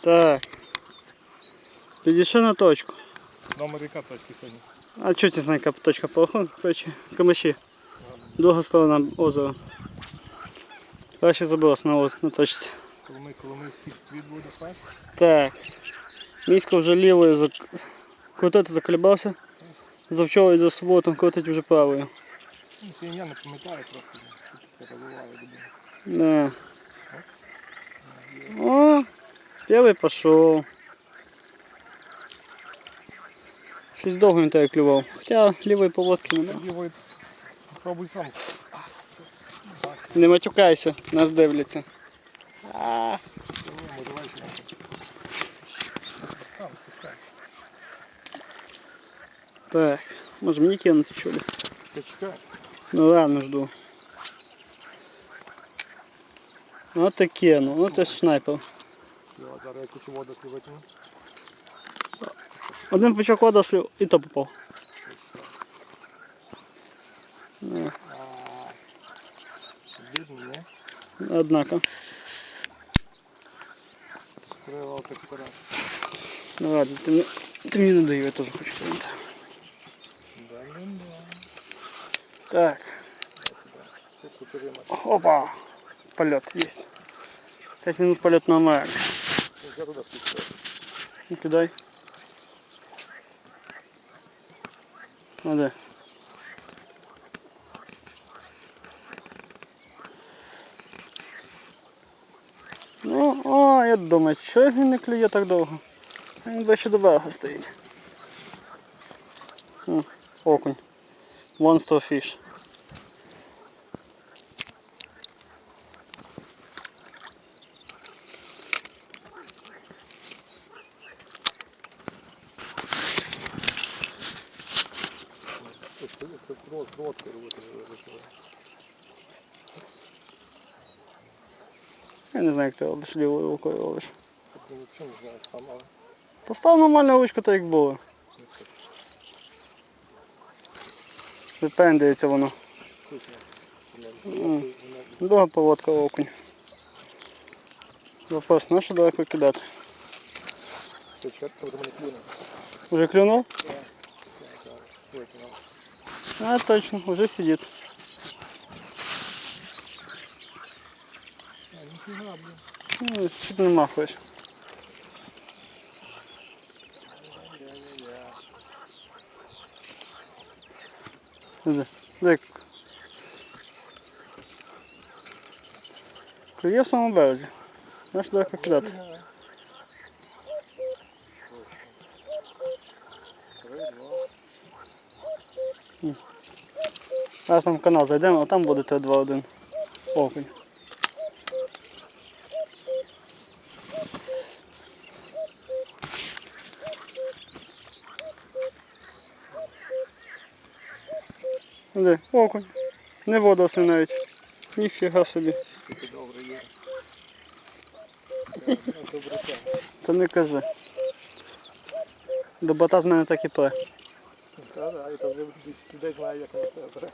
Так. Підійшли на точку. Номер яка точки сьогодні? А чого ти знаєш, яка точка по рахунку? Коротше, камиші. Друга сторона озера. Перший заброс на, оз... на точці. Коли ми Коломийський світ буде фест. Так. Місько вже лівою зак... крутити заколебався. Завчора і за суботу крутить вже правою. Ну, сьогодні я не пам'ятаю просто. Тут таке розвиває людина. Да. О, первый пошел. Щось довго він тебе клював. Хоча лівої поводки немає. Лівої пробуй сам. Не матюкайся, нас дивляться. А, ну, так, може мені кинути чекай. Ну ладно, жду. Ну ти кину, ну ти ж снайпер. Я зараз я кучу воду витягну. Один пучок вода слив і то попав. Ну, А, Бідний, не? однако. Стривав так старати. Ну ладно, ти, мені- ти мені не даю, я теж хочу кинути. Да, ну, да. Так. Ти потримай. Опа! Полет есть. 5 минут полет нормально. Я туди включаю. Ну кидай. А де? Ну, о, я думаю, що він не клює так довго. Він ще до берега стоїть. Окунь. Monster fish. Це, це, це робити. Я не знаю, як ти робиш лівою рукою робиш. Я взагалі не знаю сам, але Постав нормальну ручку, так як було. ну, Випендується воно. М. Поводка окунь. Вопрос, на що далеко кидати? Уже клюнув? Викинув. А, точно, уже сидит. А, ніфіга, блін. Ну, чуть не махаешь. Я-я-я. Іди, дай. Клює в самому березі. На що далеко кидати? Зараз там канал зайдемо, а там буде Т2-1 окунь. Де, окунь. Не водорослі навіть. Ніфіга собі. Це не кажи. Добота з мене так і пре. Та, да, і там вже людей знає, як воно це бере.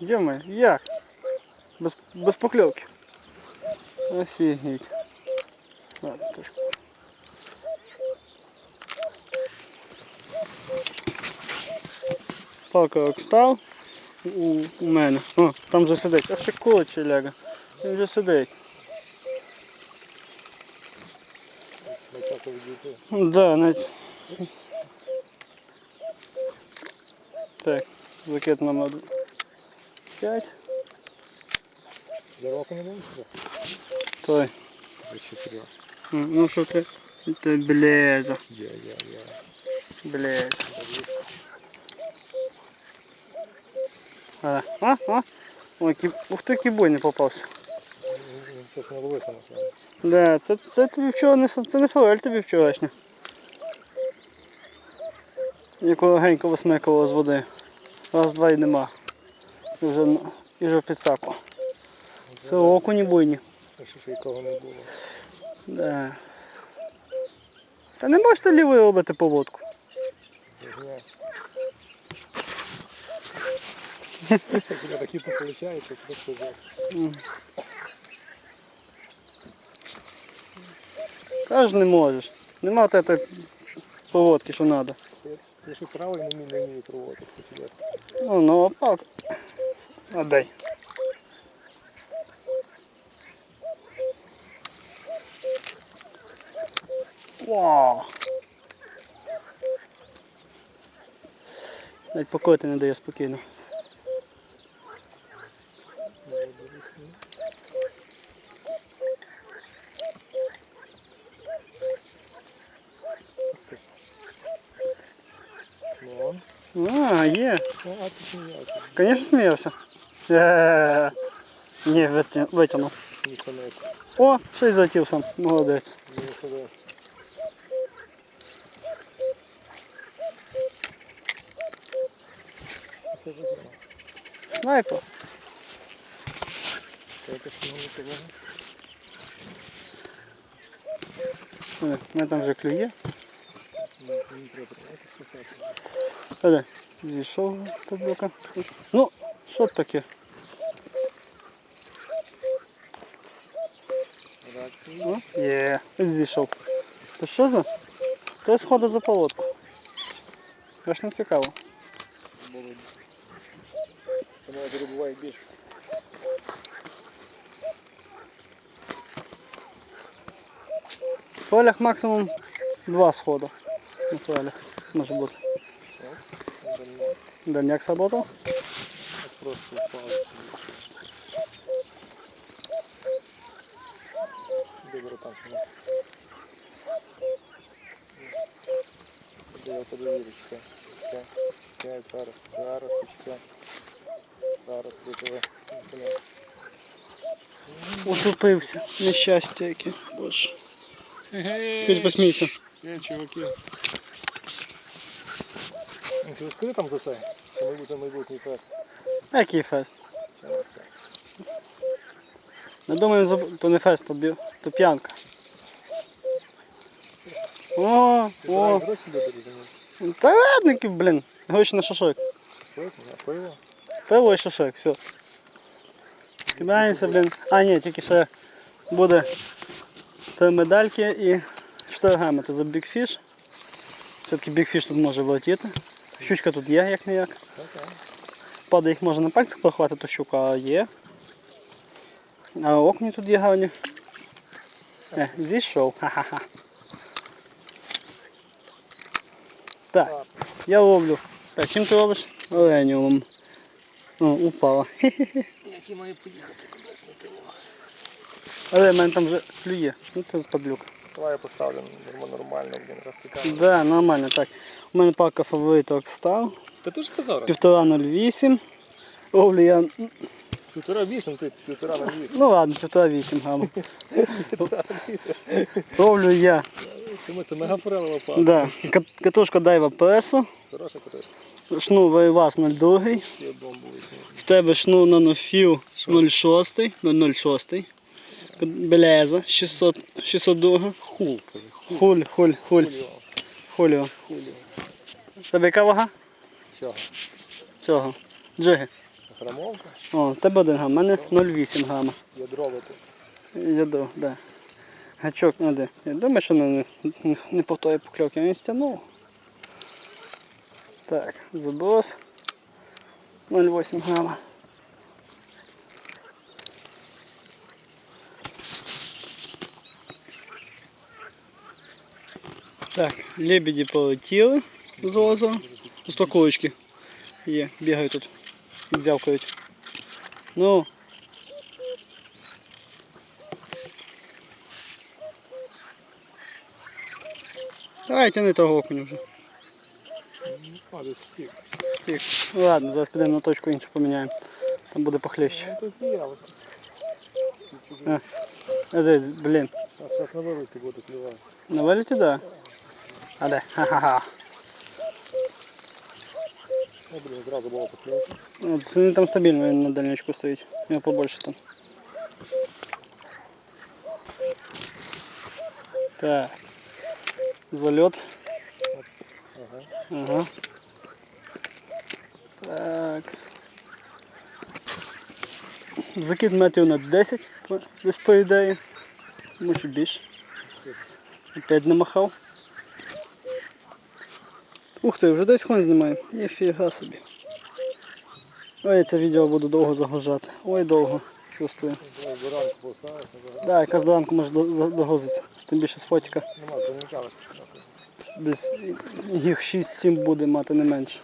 Де ми? Як? Без, без покльовки. Офігеть. Ладно, трошки. Палка став у, у мене. О, там вже сидить. Ах ти кулачі ляга. Він вже сидить. Не часу відійти. Да, навіть. Так, закид номер 5. Я року не був сюди? Той. Ще чотири. М, Ну що ти? Ти блеза. Я, я, я. Блеза. А, а, а. Ой, кі... Ух ти, кібой не попався. Це ж не ловився, насправді. Да, це, це тобі вчора не ф- це не форель тобі вчорашня. Яку легенько висмикувало з води. Раз, два і нема. І вже, н- і вже підсаку. Це окуні буйні. Ще ж нікого не було. Да. Та не можете лівою робити поводку. Я знаю. Бля, такі виходить, просто жах. Кажеш, не можеш. Нема от поводки, що треба. Я ще право не вмію, проводити. Ну, ну, опак. Отдай. Вау. Навіть покоїти не дає спокійно. А, є. ну, а ти сміявся. Звісно, сміявся. Е, Ні, витя- витягнув. Ні, конець. О, ще й залетів сам. Молодець. Ні, ходи. Це ж зима. Снайпер. Це якось не того. Диви, У мене там вже клює. Тримати, Зійшов таблюка. Ну, що таке? Ну, є, зійшов. То що за? Хтось ходить за поводку. Аж не цікаво. Моя перебуває більше. В туалях максимум два схода. натуральных на живот. Дальняк. Дальняк сработал? Просто палец. Бедро там. Делал подвижечка. Чай, пара, пара, сучка. Пара, светлая. Утупився. Нещастя яке. Боже. Хтось посмійся. Є, э, чуваки. Ти розкажи там за це? Це майбутнє майбутній фест. Який фест? Не. Думаю, то не фест, то, бі... то п'янка. О, о, та ладники, блін. Гроші на шашлик. Пиво? Пиво? Пиво і шашлик, все. Кидаємося, блін. А, ні, тільки ще буде три медальки і 4 грамоти за бікфіш. Все-таки бікфіш тут може влетіти. Щучка тут є, як не як. Так, так. Їх можна на пальцях похвати, то щука є. А окні тут є гарні. Е, зійшов. Ха-ха-ха. Так, я ловлю. Так, чим ти робиш? Оленівим. О, упала. Які має поїхати кудись на кіно. Але в мене там вже клює. Ну це падлюк. Давай я поставлю нормально, блін, раз ти Да, нормально, так. У мене палка фавориток став. Та ти ж казав, Півтора 0,8. Ловлю я, півтора вісім, ти півтора на вісім. ну ладно, півтора 8 грам. Півтора на вісім. Ловлю я Чому це мега форелова пара? Да. кат- Катушка Дайва Пресо, Хороша катушка. шнур Вайвас 02, Ще бомбу вісім. в тебе шнур Нанофіл 06, 006, Белеза 600, 602, Хул, хуль, хуль, хуль, Хуліо. хуліо. Хуліо. Тебе яка вага? Чого? Цього. Джиги. Грамовка? О, тебе 1 грам, в мене 0,8 грама. Ядро тут. Яду, да. Гачок, ну де. Я думаю, що не, не, не повторює покльовки, він стягнув. Так, заброс. 0,8 грама. Так, лебеді полетіли з озера. Тут стокоечки є, бігають тут, дзявкають. Ну, давай тяни того окуня вже. А, десь втік. Тих. Ну ладно, зараз підемо на точку іншу поміняємо. Там буде похлеще. Ну, тут є, але А, а десь, блін. Зараз зараз на вилиті буде клювати. На виліті, да. А де? Ха-ха-ха. Ну, блін, зразу було поклювати. От там стабільно, він на дальничку стоїть. Його побольше там. Так. Зальот. Ага. Так. Закид метрів на 10, по- десь по ідеї. Може більше. Опять намахав. Ух ти, вже десь хвилин знімає. Ніфіга собі. Ой, я це відео буду довго загружати. Ой, довго. Чувствую. Так, якраз до ранку може до- до- Тим більше з тягнеш. Десь їх 6-7 буде мати не менше.